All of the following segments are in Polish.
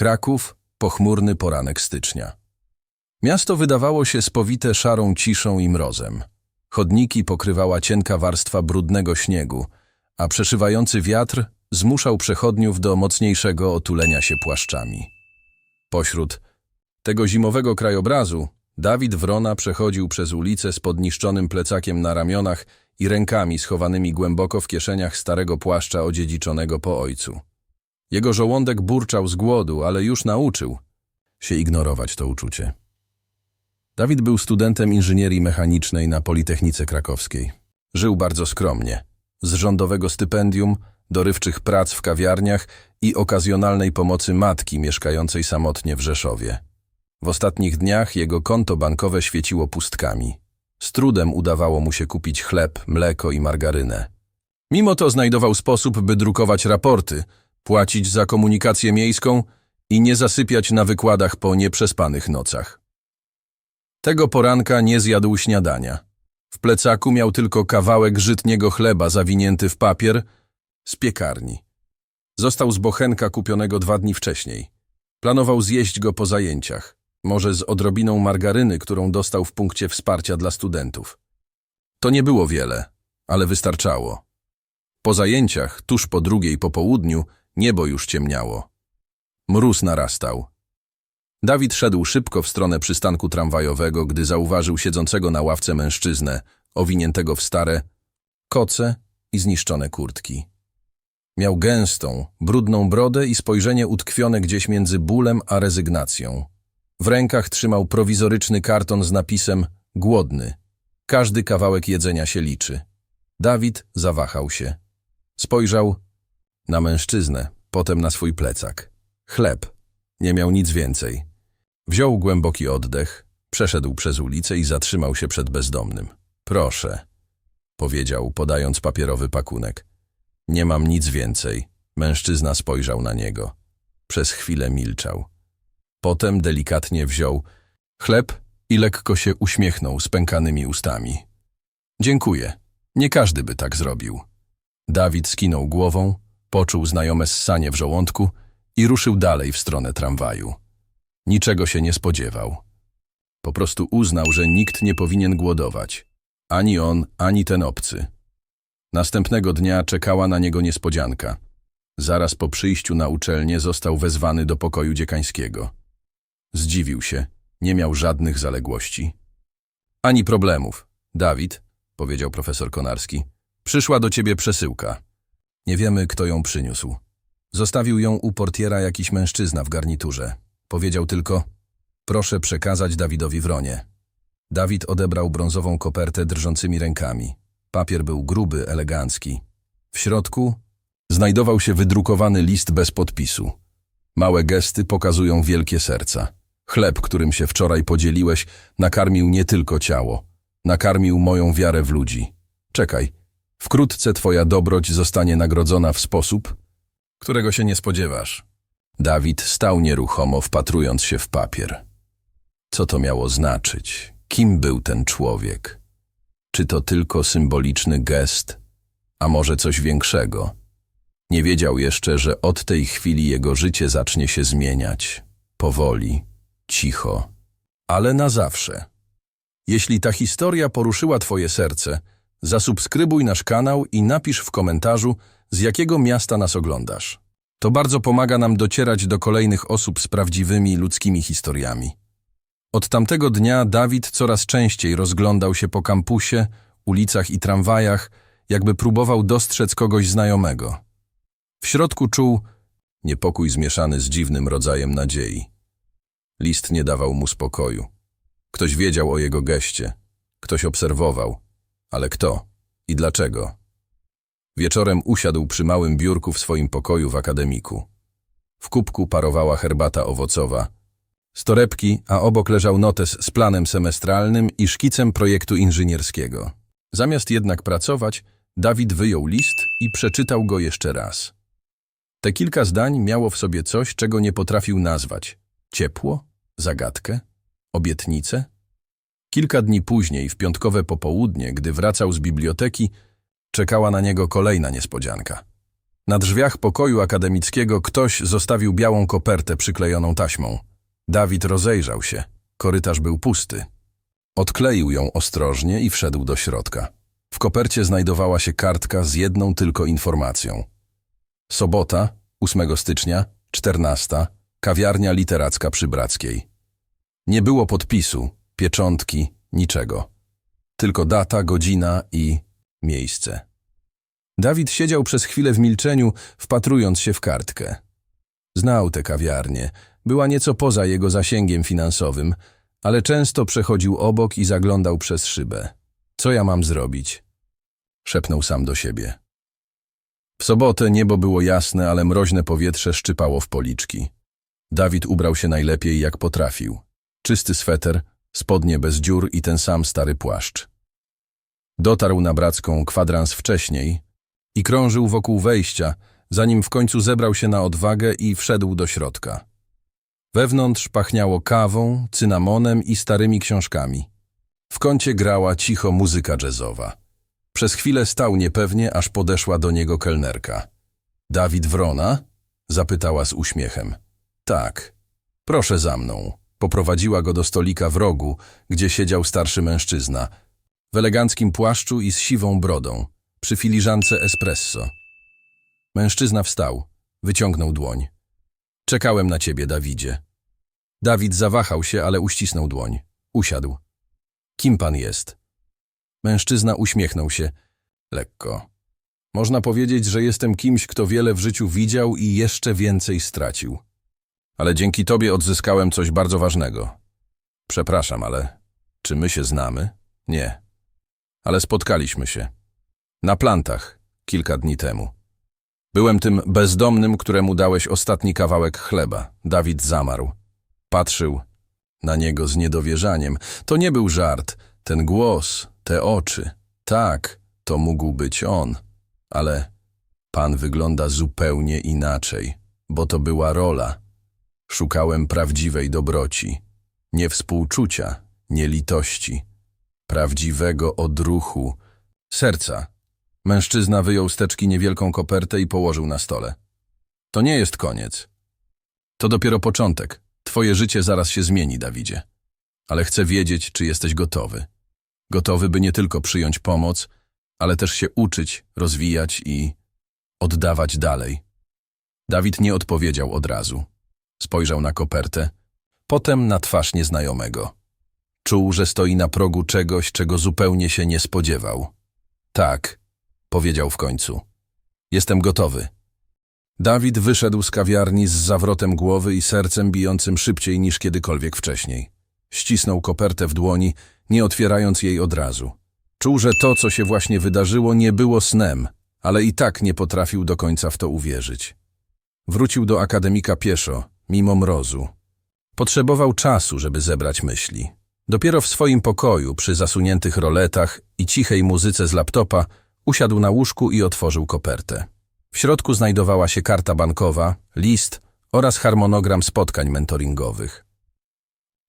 Kraków, pochmurny poranek stycznia. Miasto wydawało się spowite szarą ciszą i mrozem. Chodniki pokrywała cienka warstwa brudnego śniegu, a przeszywający wiatr zmuszał przechodniów do mocniejszego otulenia się płaszczami. Pośród tego zimowego krajobrazu Dawid Wrona przechodził przez ulicę z podniszczonym plecakiem na ramionach i rękami schowanymi głęboko w kieszeniach starego płaszcza odziedziczonego po ojcu. Jego żołądek burczał z głodu, ale już nauczył się ignorować to uczucie. Dawid był studentem inżynierii mechanicznej na Politechnice Krakowskiej. Żył bardzo skromnie. Z rządowego stypendium, dorywczych prac w kawiarniach i okazjonalnej pomocy matki mieszkającej samotnie w Rzeszowie. W ostatnich dniach jego konto bankowe świeciło pustkami. Z trudem udawało mu się kupić chleb, mleko i margarynę. Mimo to znajdował sposób, by drukować raporty, płacić za komunikację miejską i nie zasypiać na wykładach po nieprzespanych nocach. Tego poranka nie zjadł śniadania. W plecaku miał tylko kawałek żytniego chleba zawinięty w papier z piekarni. Został z bochenka kupionego dwa dni wcześniej. Planował zjeść go po zajęciach, może z odrobiną margaryny, którą dostał w punkcie wsparcia dla studentów. To nie było wiele, ale wystarczało. Po zajęciach, tuż po drugiej po południu, niebo już ciemniało. Mróz narastał. Dawid szedł szybko w stronę przystanku tramwajowego, gdy zauważył siedzącego na ławce mężczyznę, owiniętego w stare koce i zniszczone kurtki. Miał gęstą, brudną brodę i spojrzenie utkwione gdzieś między bólem a rezygnacją. W rękach trzymał prowizoryczny karton z napisem głodny. Każdy kawałek jedzenia się liczy. Dawid zawahał się. Spojrzał na mężczyznę, potem na swój plecak. Chleb. Nie miał nic więcej. Wziął głęboki oddech, przeszedł przez ulicę i zatrzymał się przed bezdomnym. Proszę, powiedział, podając papierowy pakunek. Nie mam nic więcej. Mężczyzna spojrzał na niego. Przez chwilę milczał. Potem delikatnie wziął chleb i lekko się uśmiechnął spękanymi ustami. Dziękuję. Nie każdy by tak zrobił. Dawid skinął głową, poczuł znajome ssanie w żołądku i ruszył dalej w stronę tramwaju. Niczego się nie spodziewał. Po prostu uznał, że nikt nie powinien głodować. Ani on, ani ten obcy. Następnego dnia czekała na niego niespodzianka. Zaraz po przyjściu na uczelnię został wezwany do pokoju dziekańskiego. Zdziwił się, nie miał żadnych zaległości. Ani problemów. Dawid, powiedział profesor Konarski, przyszła do ciebie przesyłka. Nie wiemy, kto ją przyniósł. Zostawił ją u portiera jakiś mężczyzna w garniturze. Powiedział tylko, proszę przekazać Dawidowi Wronie. Dawid odebrał brązową kopertę drżącymi rękami. Papier był gruby, elegancki. W środku znajdował się wydrukowany list bez podpisu. Małe gesty pokazują wielkie serca. Chleb, którym się wczoraj podzieliłeś, nakarmił nie tylko ciało. Nakarmił moją wiarę w ludzi. Czekaj, wkrótce twoja dobroć zostanie nagrodzona w sposób, którego się nie spodziewasz. Dawid stał nieruchomo, wpatrując się w papier. Co to miało znaczyć? Kim był ten człowiek? Czy to tylko symboliczny gest, a może coś większego? Nie wiedział jeszcze, że od tej chwili jego życie zacznie się zmieniać. Powoli, cicho, ale na zawsze. Jeśli ta historia poruszyła Twoje serce, zasubskrybuj nasz kanał i napisz w komentarzu, z jakiego miasta nas oglądasz. To bardzo pomaga nam docierać do kolejnych osób z prawdziwymi ludzkimi historiami. Od tamtego dnia Dawid coraz częściej rozglądał się po kampusie, ulicach i tramwajach, jakby próbował dostrzec kogoś znajomego. W środku czuł niepokój zmieszany z dziwnym rodzajem nadziei. List nie dawał mu spokoju. Ktoś wiedział o jego geście, ktoś obserwował, ale kto i dlaczego? Wieczorem usiadł przy małym biurku w swoim pokoju w akademiku. W kubku parowała herbata owocowa, z torebki, a obok leżał notes z planem semestralnym i szkicem projektu inżynierskiego. Zamiast jednak pracować, Dawid wyjął list i przeczytał go jeszcze raz. Te kilka zdań miało w sobie coś, czego nie potrafił nazwać. Ciepło? Zagadkę? Obietnicę? Kilka dni później, w piątkowe popołudnie, gdy wracał z biblioteki, czekała na niego kolejna niespodzianka. Na drzwiach pokoju akademickiego ktoś zostawił białą kopertę przyklejoną taśmą. Dawid rozejrzał się. Korytarz był pusty. Odkleił ją ostrożnie i wszedł do środka. W kopercie znajdowała się kartka z jedną tylko informacją. Sobota, 8 stycznia, 14, kawiarnia literacka przy Brackiej. Nie było podpisu, pieczątki, niczego. Tylko data, godzina i miejsce. Dawid siedział przez chwilę w milczeniu, wpatrując się w kartkę. Znał tę kawiarnię, była nieco poza jego zasięgiem finansowym, ale często przechodził obok i zaglądał przez szybę. Co ja mam zrobić? Szepnął sam do siebie. W sobotę niebo było jasne, ale mroźne powietrze szczypało w policzki. Dawid ubrał się najlepiej jak potrafił. Czysty sweter, spodnie bez dziur i ten sam stary płaszcz. Dotarł na Bracką kwadrans wcześniej i krążył wokół wejścia, zanim w końcu zebrał się na odwagę i wszedł do środka. Wewnątrz pachniało kawą, cynamonem i starymi książkami. W kącie grała cicho muzyka jazzowa. Przez chwilę stał niepewnie, aż podeszła do niego kelnerka. Dawid Wrona? zapytała z uśmiechem. Tak. Proszę za mną. Poprowadziła go do stolika w rogu, gdzie siedział starszy mężczyzna. W eleganckim płaszczu i z siwą brodą. Przy filiżance espresso. Mężczyzna wstał. Wyciągnął dłoń. Czekałem na ciebie, Dawidzie. Dawid zawahał się, ale uścisnął dłoń. Usiadł. Kim pan jest? Mężczyzna uśmiechnął się. Lekko. Można powiedzieć, że jestem kimś, kto wiele w życiu widział i jeszcze więcej stracił. Ale dzięki tobie odzyskałem coś bardzo ważnego. Przepraszam, ale czy my się znamy? Nie. Ale spotkaliśmy się. Na plantach, kilka dni temu. Byłem tym bezdomnym, któremu dałeś ostatni kawałek chleba. Dawid zamarł. Patrzył na niego z niedowierzaniem. To nie był żart. Ten głos, te oczy. Tak, to mógł być on. Ale pan wygląda zupełnie inaczej, bo to była rola. Szukałem prawdziwej dobroci. Nie współczucia, nie litości. Prawdziwego odruchu. Serca. Mężczyzna wyjął z teczki niewielką kopertę i położył na stole. To nie jest koniec. To dopiero początek. Twoje życie zaraz się zmieni, Dawidzie. Ale chcę wiedzieć, czy jesteś gotowy. Gotowy, by nie tylko przyjąć pomoc, ale też się uczyć, rozwijać i oddawać dalej. Dawid nie odpowiedział od razu. Spojrzał na kopertę, potem na twarz nieznajomego. Czuł, że stoi na progu czegoś, czego zupełnie się nie spodziewał. Tak, powiedział w końcu. Jestem gotowy. Dawid wyszedł z kawiarni z zawrotem głowy i sercem bijącym szybciej niż kiedykolwiek wcześniej. Ścisnął kopertę w dłoni, nie otwierając jej od razu. Czuł, że to, co się właśnie wydarzyło, nie było snem, ale i tak nie potrafił do końca w to uwierzyć. Wrócił do akademika pieszo, mimo mrozu. Potrzebował czasu, żeby zebrać myśli. Dopiero w swoim pokoju, przy zasuniętych roletach i cichej muzyce z laptopa, usiadł na łóżku i otworzył kopertę. W środku znajdowała się karta bankowa, list oraz harmonogram spotkań mentoringowych.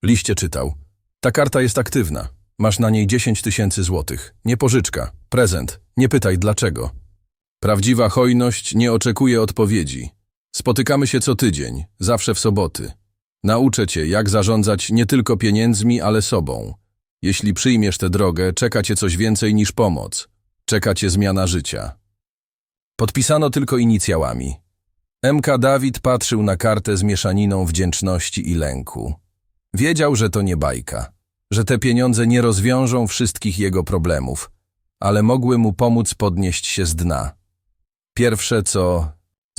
Liście czytał. Ta karta jest aktywna. Masz na niej 10 tysięcy złotych. Nie pożyczka, prezent. Nie pytaj dlaczego. Prawdziwa hojność nie oczekuje odpowiedzi. Spotykamy się co tydzień, zawsze w soboty. Nauczę cię, jak zarządzać nie tylko pieniędzmi, ale sobą. Jeśli przyjmiesz tę drogę, czeka cię coś więcej niż pomoc. Czeka cię zmiana życia. Podpisano tylko inicjałami. MK Dawid patrzył na kartę z mieszaniną wdzięczności i lęku. Wiedział, że to nie bajka, że te pieniądze nie rozwiążą wszystkich jego problemów, ale mogły mu pomóc podnieść się z dna. Pierwsze, co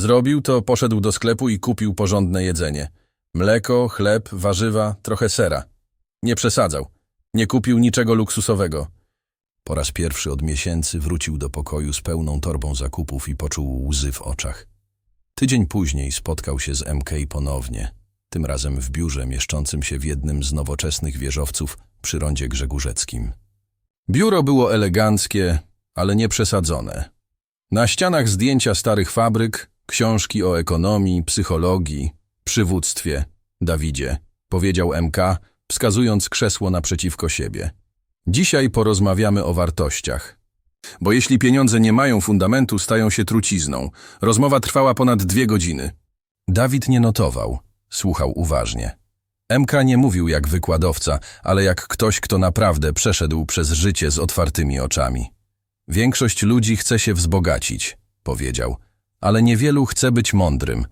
zrobił, to poszedł do sklepu i kupił porządne jedzenie. Mleko, chleb, warzywa, trochę sera. Nie przesadzał. Nie kupił niczego luksusowego. Po raz pierwszy od miesięcy wrócił do pokoju z pełną torbą zakupów i poczuł łzy w oczach. Tydzień później spotkał się z MK ponownie, tym razem w biurze mieszczącym się w jednym z nowoczesnych wieżowców przy rondzie Grzegórzeckim. Biuro było eleganckie, ale nie przesadzone. Na ścianach zdjęcia starych fabryk, książki o ekonomii, psychologii, przywództwie. Dawidzie, powiedział MK, wskazując krzesło naprzeciwko siebie. Dzisiaj porozmawiamy o wartościach. bo jeśli pieniądze nie mają fundamentu, stają się trucizną. Rozmowa trwała ponad dwie godziny. Dawid nie notował, słuchał uważnie. MK nie mówił jak wykładowca, ale jak ktoś, kto naprawdę przeszedł przez życie z otwartymi oczami. Większość ludzi chce się wzbogacić, powiedział, ale niewielu chce być mądrym,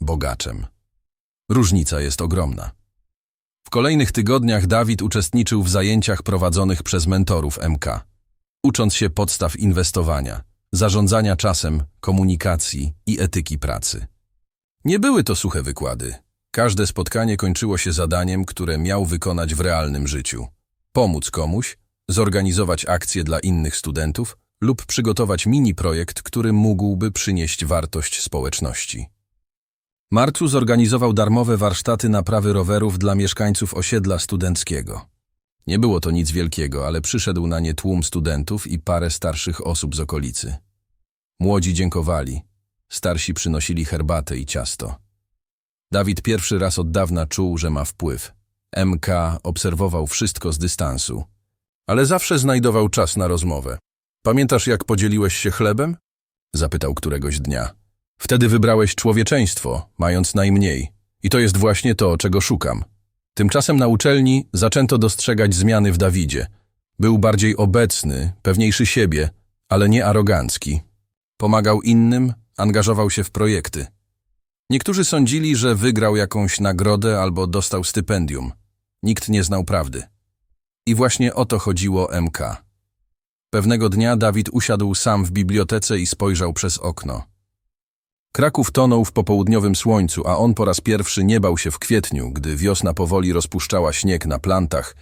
bogaczem. Różnica jest ogromna. W kolejnych tygodniach Dawid uczestniczył w zajęciach prowadzonych przez mentorów MK, ucząc się podstaw inwestowania, zarządzania czasem, komunikacji i etyki pracy. Nie były to suche wykłady. Każde spotkanie kończyło się zadaniem, które miał wykonać w realnym życiu. Pomóc komuś, zorganizować akcję dla innych studentów lub przygotować mini projekt, który mógłby przynieść wartość społeczności. Marcu zorganizował darmowe warsztaty naprawy rowerów dla mieszkańców osiedla studenckiego. Nie było to nic wielkiego, ale przyszedł na nie tłum studentów i parę starszych osób z okolicy. Młodzi dziękowali, starsi przynosili herbatę i ciasto. Dawid pierwszy raz od dawna czuł, że ma wpływ. MK obserwował wszystko z dystansu, ale zawsze znajdował czas na rozmowę. Pamiętasz, jak podzieliłeś się chlebem? Zapytał któregoś dnia. Wtedy wybrałeś człowieczeństwo, mając najmniej. I to jest właśnie to, czego szukam. Tymczasem na uczelni zaczęto dostrzegać zmiany w Dawidzie. Był bardziej obecny, pewniejszy siebie, ale nie arogancki. Pomagał innym, angażował się w projekty. Niektórzy sądzili, że wygrał jakąś nagrodę albo dostał stypendium. Nikt nie znał prawdy. I właśnie o to chodziło MK. Pewnego dnia Dawid usiadł sam w bibliotece i spojrzał przez okno. Kraków tonął w popołudniowym słońcu, a on po raz pierwszy nie bał się w kwietniu, gdy wiosna powoli rozpuszczała śnieg na plantach.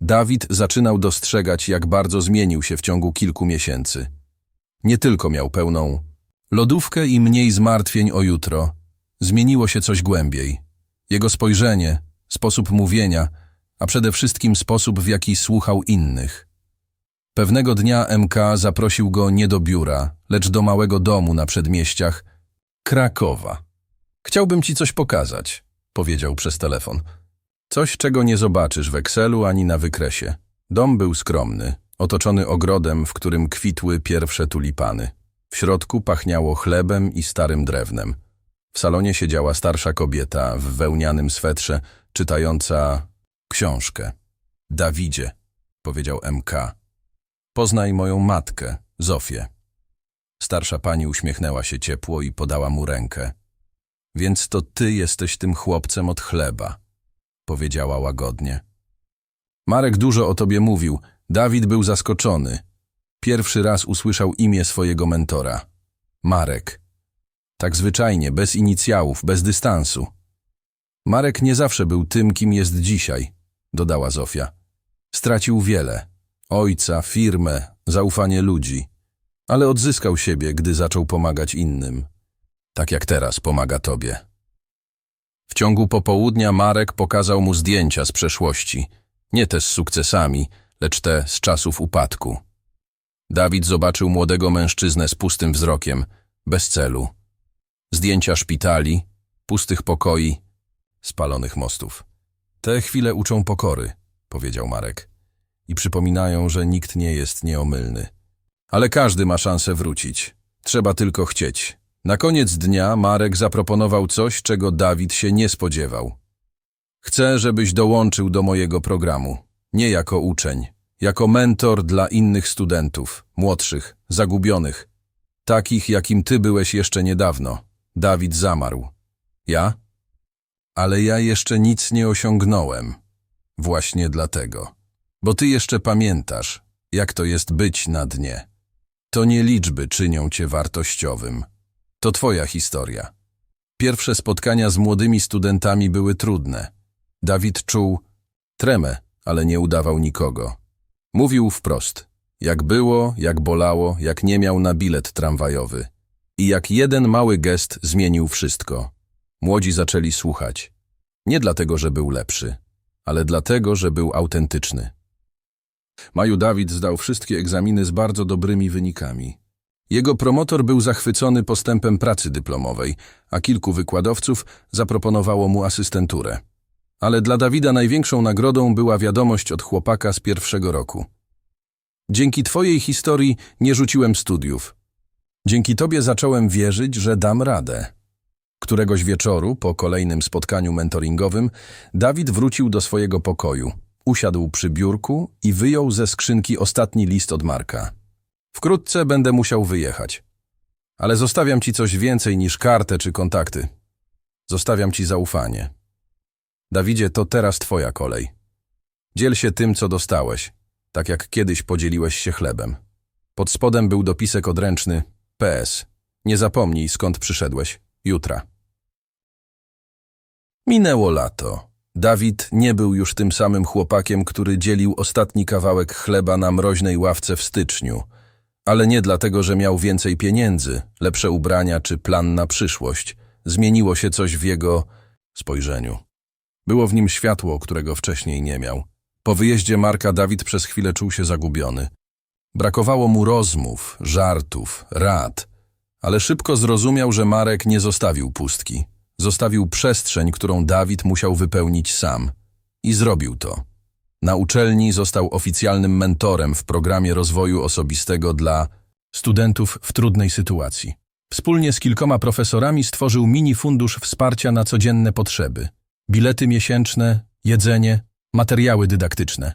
Dawid zaczynał dostrzegać, jak bardzo zmienił się w ciągu kilku miesięcy. Nie tylko miał pełną lodówkę i mniej zmartwień o jutro, zmieniło się coś głębiej. Jego spojrzenie, sposób mówienia, a przede wszystkim sposób, w jaki słuchał innych. Pewnego dnia MK zaprosił go nie do biura, lecz do małego domu na przedmieściach, Krakowa. Chciałbym ci coś pokazać, powiedział przez telefon. Coś, czego nie zobaczysz w Excelu ani na wykresie. Dom był skromny, otoczony ogrodem, w którym kwitły pierwsze tulipany. W środku pachniało chlebem i starym drewnem. W salonie siedziała starsza kobieta w wełnianym swetrze, czytająca książkę. Dawidzie, powiedział MK. Poznaj moją matkę, Zofię. Starsza pani uśmiechnęła się ciepło i podała mu rękę. Więc to ty jesteś tym chłopcem od chleba, powiedziała łagodnie. Marek dużo o tobie mówił. Dawid był zaskoczony. Pierwszy raz usłyszał imię swojego mentora. Marek. Tak zwyczajnie, bez inicjałów, bez dystansu. Marek nie zawsze był tym, kim jest dzisiaj, dodała Zofia. Stracił wiele. Ojca, firmę, zaufanie ludzi ale odzyskał siebie, gdy zaczął pomagać innym. Tak jak teraz pomaga tobie. W ciągu popołudnia Marek pokazał mu zdjęcia z przeszłości, nie te z sukcesami, lecz te z czasów upadku. Dawid zobaczył młodego mężczyznę z pustym wzrokiem, bez celu. Zdjęcia szpitali, pustych pokoi, spalonych mostów. Te chwile uczą pokory, powiedział Marek, i przypominają, że nikt nie jest nieomylny. Ale każdy ma szansę wrócić. Trzeba tylko chcieć. Na koniec dnia Marek zaproponował coś, czego Dawid się nie spodziewał. Chcę, żebyś dołączył do mojego programu. Nie jako uczeń, jako mentor dla innych studentów, młodszych, zagubionych. Takich, jakim ty byłeś jeszcze niedawno. Dawid zamarł. Ja? Ale ja jeszcze nic nie osiągnąłem. Właśnie dlatego. Bo ty jeszcze pamiętasz, jak to jest być na dnie. To nie liczby czynią cię wartościowym. To twoja historia. Pierwsze spotkania z młodymi studentami były trudne. Dawid czuł tremę, ale nie udawał nikogo. Mówił wprost, jak było, jak bolało, jak nie miał na bilet tramwajowy. I jak jeden mały gest zmienił wszystko. Młodzi zaczęli słuchać. Nie dlatego, że był lepszy, ale dlatego, że był autentyczny. Maju Dawid zdał wszystkie egzaminy z bardzo dobrymi wynikami. Jego promotor był zachwycony postępem pracy dyplomowej, a kilku wykładowców zaproponowało mu asystenturę. Ale dla Dawida największą nagrodą była wiadomość od chłopaka z pierwszego roku. Dzięki twojej historii nie rzuciłem studiów. Dzięki tobie zacząłem wierzyć, że dam radę. Któregoś wieczoru, po kolejnym spotkaniu mentoringowym, Dawid wrócił do swojego pokoju, usiadł przy biurku i wyjął ze skrzynki ostatni list od Marka. Wkrótce będę musiał wyjechać. Ale zostawiam ci coś więcej niż kartę czy kontakty. Zostawiam ci zaufanie. Dawidzie, to teraz twoja kolej. Dziel się tym, co dostałeś, tak jak kiedyś podzieliłeś się chlebem. Pod spodem był dopisek odręczny PS. Nie zapomnij, skąd przyszedłeś. Jutra. Minęło lato. Dawid nie był już tym samym chłopakiem, który dzielił ostatni kawałek chleba na mroźnej ławce w styczniu. Ale nie dlatego, że miał więcej pieniędzy, lepsze ubrania czy plan na przyszłość. Zmieniło się coś w jego spojrzeniu. Było w nim światło, którego wcześniej nie miał. Po wyjeździe Marka Dawid przez chwilę czuł się zagubiony. Brakowało mu rozmów, żartów, rad, ale szybko zrozumiał, że Marek nie zostawił pustki. Zostawił przestrzeń, którą Dawid musiał wypełnić sam. I zrobił to. Na uczelni został oficjalnym mentorem w programie rozwoju osobistego dla studentów w trudnej sytuacji. Wspólnie z kilkoma profesorami stworzył mini fundusz wsparcia na codzienne potrzeby. Bilety miesięczne, jedzenie, materiały dydaktyczne.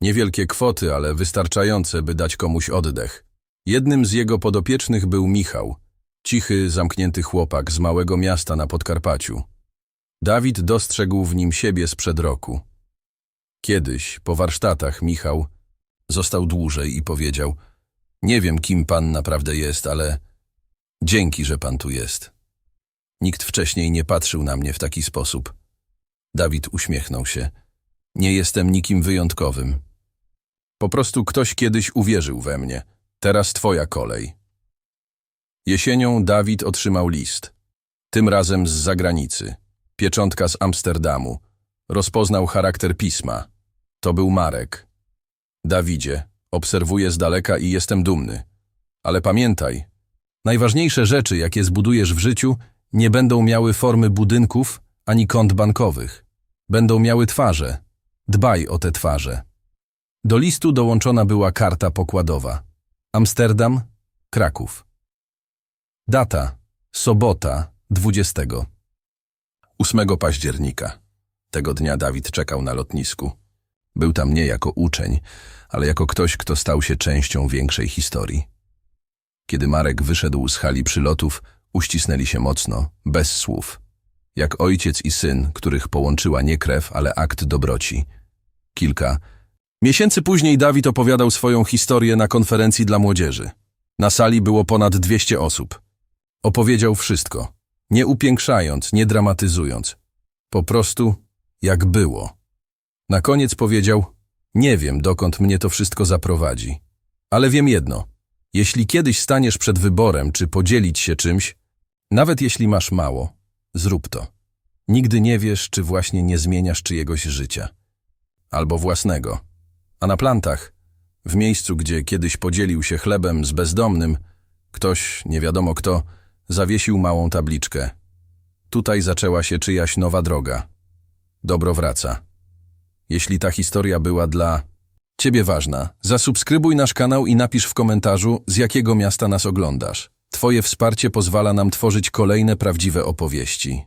Niewielkie kwoty, ale wystarczające, by dać komuś oddech. Jednym z jego podopiecznych był Michał, cichy, zamknięty chłopak z małego miasta na Podkarpaciu. Dawid dostrzegł w nim siebie sprzed roku. Kiedyś, po warsztatach, Michał został dłużej i powiedział Nie wiem, kim pan naprawdę jest, ale dzięki, że pan tu jest. Nikt wcześniej nie patrzył na mnie w taki sposób. Dawid uśmiechnął się. Nie jestem nikim wyjątkowym. Po prostu ktoś kiedyś uwierzył we mnie. Teraz twoja kolej. Jesienią Dawid otrzymał list. Tym razem z zagranicy. Pieczątka z Amsterdamu. Rozpoznał charakter pisma. To był Marek. Dawidzie, obserwuję z daleka i jestem dumny. Ale pamiętaj, najważniejsze rzeczy, jakie zbudujesz w życiu, nie będą miały formy budynków ani kont bankowych. Będą miały twarze. Dbaj o te twarze. Do listu dołączona była karta pokładowa. Amsterdam, Kraków. Data. Sobota, 20. 8 października. Tego dnia Dawid czekał na lotnisku. Był tam nie jako uczeń, ale jako ktoś, kto stał się częścią większej historii. Kiedy Marek wyszedł z hali przylotów, uścisnęli się mocno, bez słów. Jak ojciec i syn, których połączyła nie krew, ale akt dobroci. Kilka. Miesięcy później Dawid opowiadał swoją historię na konferencji dla młodzieży. Na sali było ponad 200 osób. Opowiedział wszystko, nie upiększając, nie dramatyzując. Po prostu jak było. Na koniec powiedział, nie wiem, dokąd mnie to wszystko zaprowadzi. Ale wiem jedno, jeśli kiedyś staniesz przed wyborem, czy podzielić się czymś, nawet jeśli masz mało, zrób to. Nigdy nie wiesz, czy właśnie nie zmieniasz czyjegoś życia. Albo własnego. A na plantach, w miejscu, gdzie kiedyś podzielił się chlebem z bezdomnym, ktoś, nie wiadomo kto, zawiesił małą tabliczkę. Tutaj zaczęła się czyjaś nowa droga. Dobro wraca. Jeśli ta historia była dla ciebie ważna, zasubskrybuj nasz kanał i napisz w komentarzu, z jakiego miasta nas oglądasz. Twoje wsparcie pozwala nam tworzyć kolejne prawdziwe opowieści.